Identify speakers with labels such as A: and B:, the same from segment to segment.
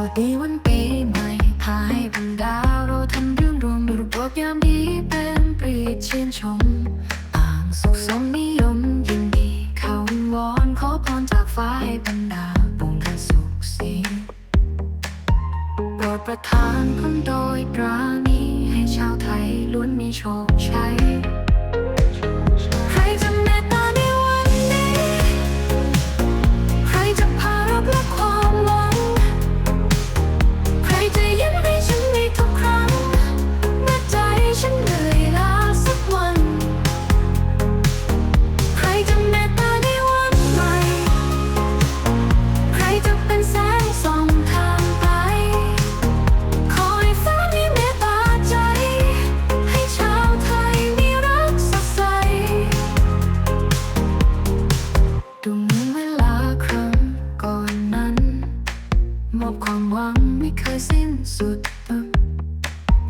A: วัสดีวันปีใหม่พาให้บรรดาเราทำเรื่องรวมดูบวกยามดีเป็นปรีชื่นชมต่างสุขสมนิยมยินดีเขาวอนขอพรจากฟ้าให้บรรดาปวงกันสุขสีโปรดประทานพ้นโดยปราณ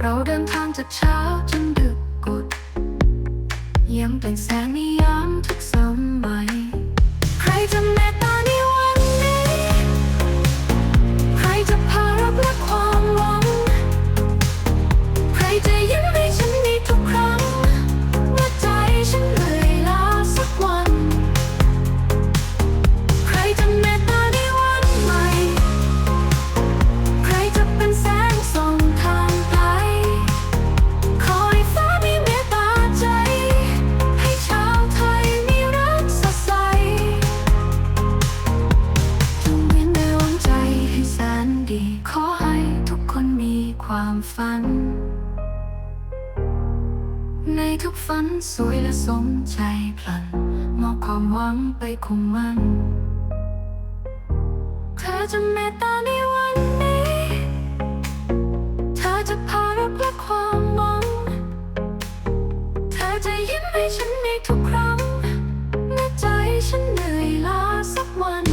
A: เราเดินทางจากเช้าจนดึกกดยังเป็นแสงนิยามทุกสมัย ใครจะเม ทุกฝันสวยและสมใจพลัน มอบความหวังไปคงมัน เธอจะเมตตาในวันนี้ เธอจะพารับและความหวัง เธอจะยิ้มให้ฉันในทุกครั้งเมื่อใจฉันเหนื่อยล้าสักวัน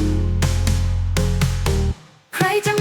A: ใครจะ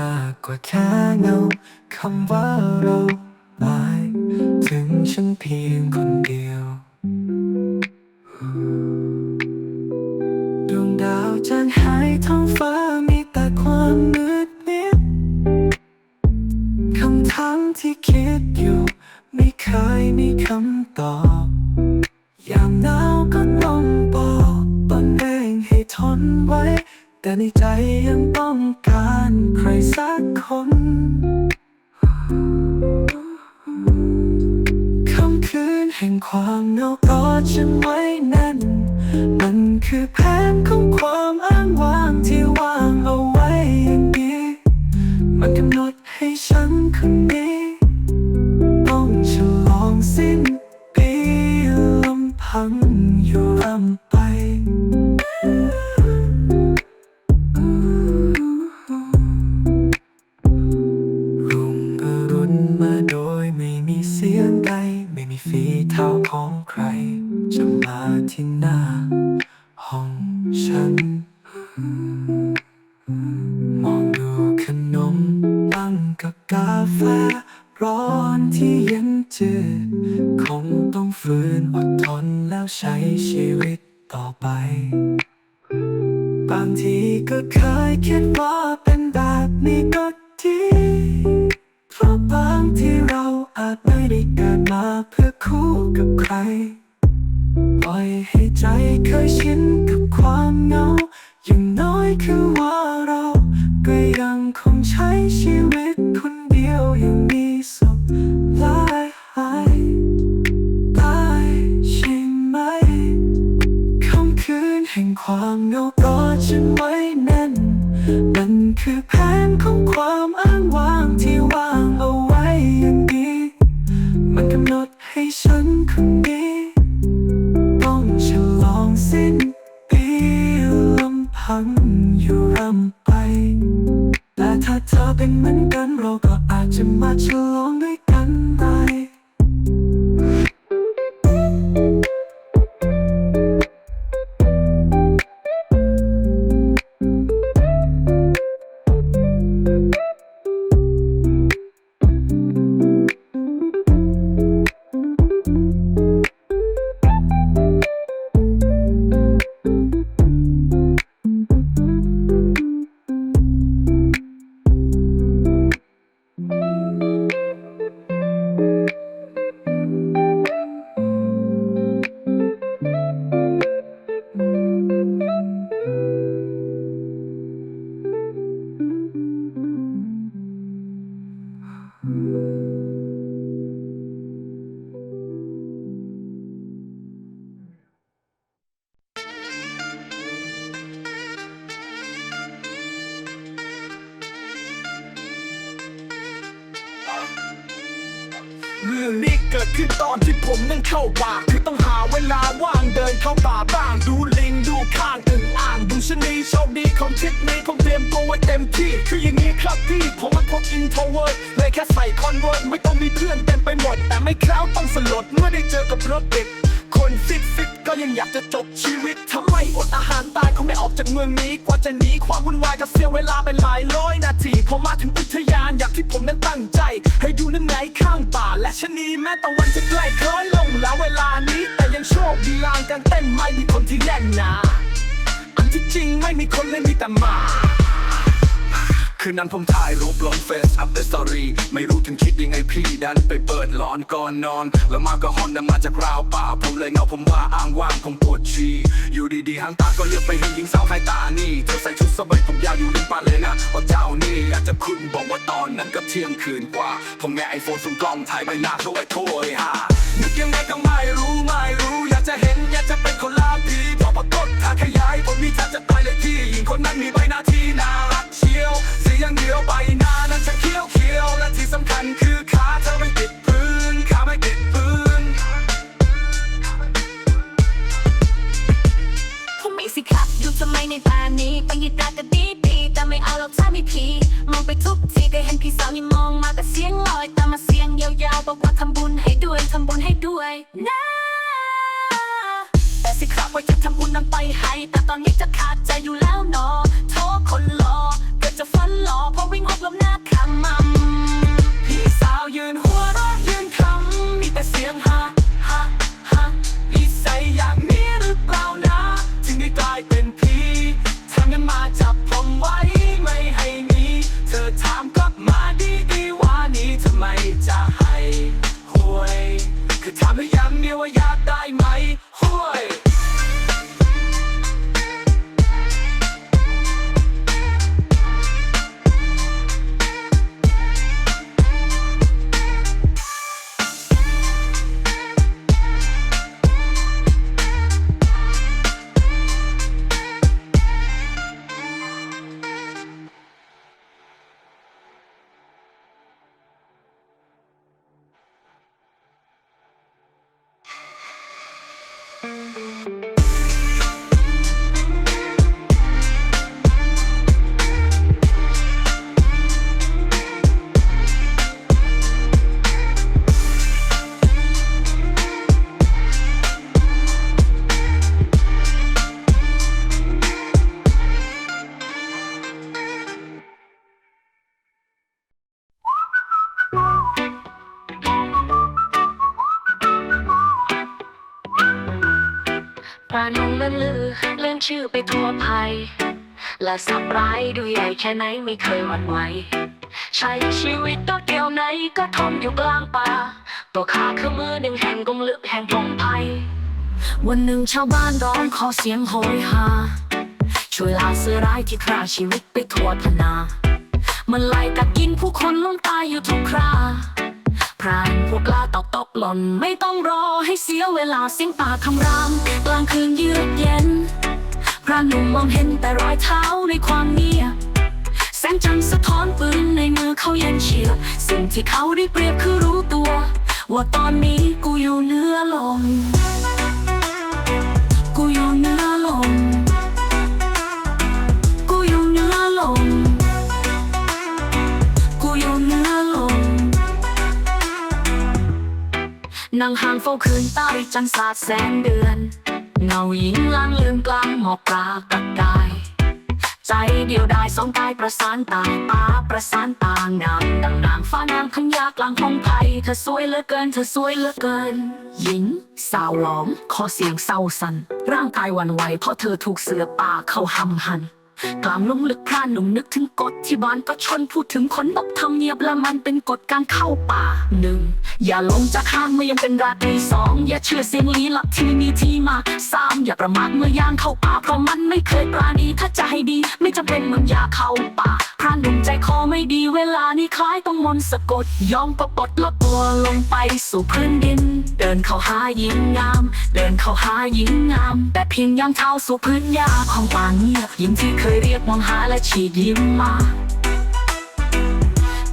A: มาก
B: กว่าแค่เงาคำว่าเราหมายถึงฉันเพียงคนเดียวดวงดาวจางหายท้องฟ้ามีแต่ความมืดมิดคำถามที่คิดอยู่ ไม่เคยมีคำตอบ แต่ในใจยังต้องการใครสักคนคำคืนแห่งความเหงากอดฉันไว้แน่น มันคือแผนของความอ้างว้างที่วางเอาไว้อย่างนี้ มันกำหนดให้ฉันคนนี้ อ
C: ผมนั้นเข้า
D: ป่าคือต้องหาเวลาว่างเดินเข้าป่าบ้างดูลิงดูข้างอึ่งอ่างดูชนีโชคดีของทิศนี้ผมเตรียมตัวไว้เต็มที่ คืออย่างนี้ครับพี่ ผมมันพบอินโทรเวิร์ดเลยแค่ใส่คอนเวิร์ดไม่ต้องมีเพื่อนเต็มไปหมด แต่ไม่คล้าวต้องสลดเมื่อได้เจอกับรถติด คนฟิตฟิตก็ยังอยากจะจบชีวิตทำไมอดอาหารตายเขาไม่ออกจากเมืองนี้ กว่าจะหนีความวุ่นวายก็เสียเวลาไปหลายร้อยนาทีพอมาถึงอุทยานอยางที่ผมนั้นตั้งใจ ให้ดูนั่นไงข้างป่า และชะนีแม้ตะวันจะใกล้คล้อยลงแล้วเวลานี้ แต่ยังโชคดีลานกางเต้นไม่มีคนที่แน่นหนาอันที่จริงไม่มีคนเลยมีแต่หมา คืนนั้นผมถ่ายรูปลงเฟซอัพเดสตอรี่ไม่รู้ถึงคิดยังไงพี่ดันไปเปิดหลอนก่อนนอน แล้วมาก็ฮอนดันมาจากราวป่า ผมเลยเงาผมว่าอ้างว่างผมปวดชีอยู่ดีๆหางตาก็เลือกไปเห็นหญิงสาวหายตานี่เธอใส่ชุดสบายผมยาวอยู่ริมป่าเลยนะโอ้เจ้านี่อยากจะคุณบอกว่าตอนนั้นก็เที่ยงคืนกว่า ผมแงไอโฟนสุ่มกล้องถ่ายใบหน้าเขาไว้โถ่ยฮะนึกยังไงก็ไม่รู้ไม่รู้อยากจะเห็นอยากจะเป็นคนลาพีพอปรากฏถ้าขยายผมมีทางจะตายเลยที่หญิงคนนั้นมีใบ ยังเดียวใบหน้านั้นจะเขียวเขียวและที่สำคัญคือขาเธอไม่ติดพื้นขาไม่ติดพื้น
A: ผมไม่สิครับอยู่ทำไมในตานี้ไปยึดตาก็ดีดีแต่ไม่เอาหรอกถ้าไม่พีมองไปทุกทีก็เห็นพี่สาวยังมองมาแต่เสียงลอยตามมาเสียงยาวๆบอกว่าทำบุญให้ด้วยทำบุญให้ด้วยนะแต่สิครับว่าจะทำบุญนั้นไปให้ แต่ตอนนี้จะขาดใจอยู่แล้วเนอโทษคนรอ จะฝันหลอเพราะวิ่งหกลมหน้าขำมัม
D: พี่สาวยืนหัวเราะยืนคำมีแต่เสียงฮาฮาฮาพี่ใส่อย่างนี้หรือเปล่านะถึงได้กลายเป็นพี่ทำกันมาจับผมไว้ไม่ให้หนีเธอถามกลับมาดีดีว่านี้ทำไมจะให้หวยคือถามให้ย้ำเดียวว่าอยากได้ไหม
A: ไปทั่วภัย และสับร้ายดูใหญ่แค่ไหนไม่เคยหวั่นไหวใช้ชีวิตโดดเดี่ยวในก็ทนอยู่กลางป่าตัวขาคือมือหนึ่งแห่งกงลึกแห่งพงไพวันหนึ่งชาวบ้านร้องขอเสียงโหยหา ช่วยลาเสือร้ายที่ฆ่าชีวิตไปทั่วพนา มันไล่กัดกินผู้คนล้มตายอยู่ทุกคราพรานพวกกล้าตอกตกหล่น ไม่ต้องรอให้เสียเวลาเสียงป่าคำราม กลางคืนเยือกเย็น รานหนุ่มมองเห็นแต่รอยเท้าในความเงียบแสงจันทร์สะท้อนปืนในมือเขาเย็นเฉียบสิ่งที่เขาได้เปรียบคือรู้ตัว ว่าตอนนี้กูอยู่เนื้อลมกูอยู่เนื้อลมกูอยู่เนื้อลมกูอยู่เนื้อลมนั่งห่างเฝ้าคืนใต้จันทร์สาดแสงเดือน เงาหญิงลางลืมกลางหมอกปลากระกายใจเดียวดายสองกายประสานต่างตาประสานต่างามดังนางฟ้านางขันยากลางห้องไผ่เธอสวยเหลือเกิน เธอสวยเหลือเกิน หญิง สาวหลอมคอเสียงเศร้าสัน ร่างกายวันไหวเพราะเธอถูกเสือป่าเข้าหำหัน กลางลงลึกพรานหนุ่มนึกถึงกฎที่บ้านก็ชนพูดถึงคนนกทำเนียบและมันเป็นกฎการเข้าป่าหนึ่งอย่าลงจากข้างเมื่อยังเป็นราตรีสองอย่าเชื่อเสียงลี้ลับที่มีที่มาสามอย่าประมาทเมื่อย่างเข้าป่าเพราะมันไม่เคยปราณีถ้าจะให้ดี ไม่จำเป็นมึงอย่าเข้าป่าพรานหนุ่มใจคอไม่ดีเวลานี้คล้ายต้องมนต์สะกดยอมประปดลดตัวลงไปสู่พื้นดิน เดินเข้าหาหญิงงาม เดินเข้าหาหญิงงาม แต่เพียงย่างเท้าสู่พื้นหญ้าของป่าเงียบหญิงที่เคยเรียกมองหาและฉีดยิ้มมา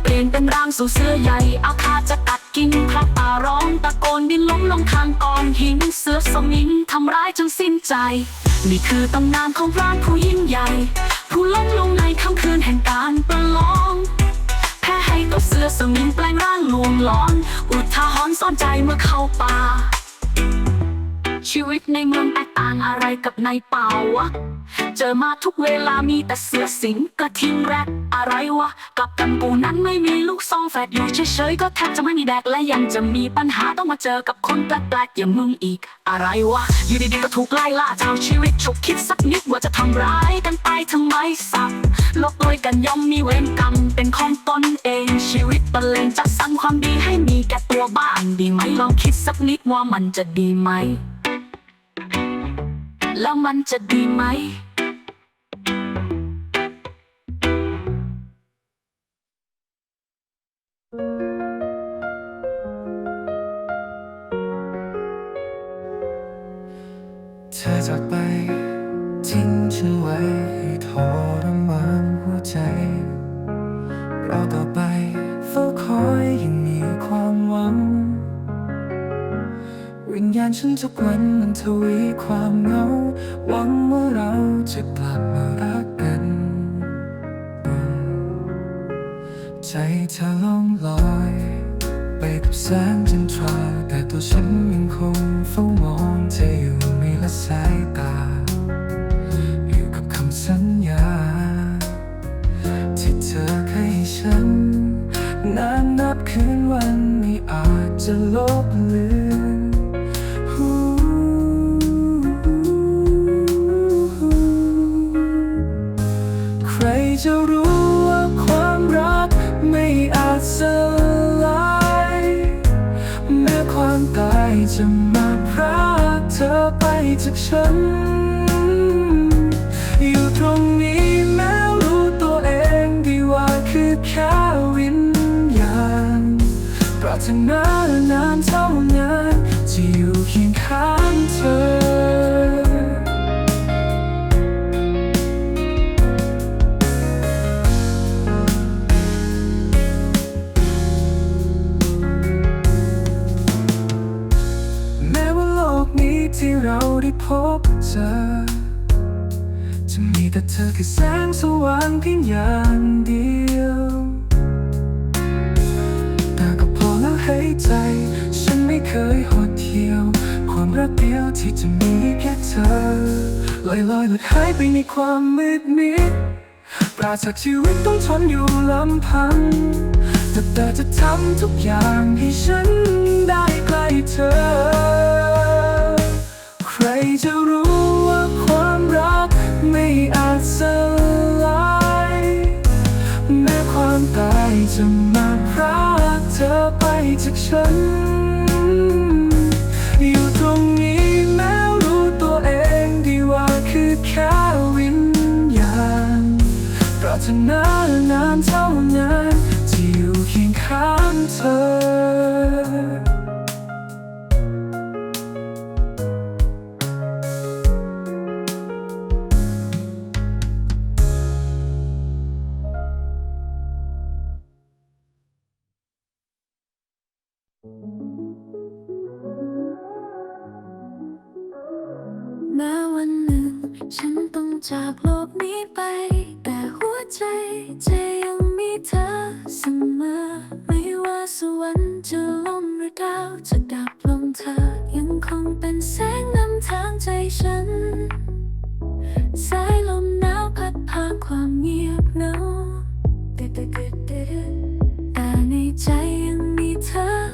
A: เปลี่ยนเป็นร่างสู่เสื้อใหญ่อาคาจะกัดกินพระป่าร้องตะโกนดินล้มลงทางกองหินเสือสมิงทำร้ายจนสิ้นใจ นี่คือตำนานของพรานผู้ยิ่งใหญ่ ผู้ล้มลงในค่ำคืนแห่งการประลองแพ้ให้กับเสือสมิงแปลงร่างลวงหลอน อุทาหรณ์ซ่อนใจเมื่อเข้าป่า ชีวิตในเมืองแตกต่างอะไรกับในป่าวะ เจอมาทุกเวลามีแต่เสือสิงกระทิงแรดอะไรวะ กับกันปูนั้นไม่มีลูกซองแฝดอยู่เฉยๆก็แทบจะไม่มีแดกและยังจะมีปัญหาต้องมาเจอกับคนแปลกๆอย่างมึงอีก อะไรวะ อยู่ดีๆก็ถูกไล่ล่าเจ้าชีวิตฉุกคิดสักนิดว่าจะทำร้ายกันไปทำไมสักลบโดยกันย่อมมีเวรกรรมเป็นของตนเองชีวิตบรรเลงจัดสรรความดีให้มีแก่ตัวบ้างดีไหมลองคิดสักนิดว่ามันจะดีไหม แล้วมันจะดีไหม
B: เธอจากไป ทิ้งฉันไว้ให้ทรมานหัวใจ ญาณฉันทุกวันมันทวีความเหงา หวังว่าเราจะกลับมารักกัน ใจเธอล่องลอย ไปกับแสงจันทราแต่ตัวฉันยังคงเฝ้ามองเธออยู่ในละสายตา อยู่กับคำสัญญา ที่เธอให้ฉัน นานนับคืนวันไม่อาจจะลบเลือน จายไปในความมืดมิด ปราศจากชีวิตต้องทนอยู่ลำพัง แต่เธอจะทำทุกอย่างให้ฉันได้ใกล้เธอ ใครจะรู้ว่าความรักไม่อาจสลายแม้ความตายจะมาพรากเธอไปจากฉัน to none, none, none, none. ยัง
A: คงเป็นแสงนำทางใจฉัน สายลมหนาวพัดพาความเงียบเหงาแต่ในใจยังมีเธอ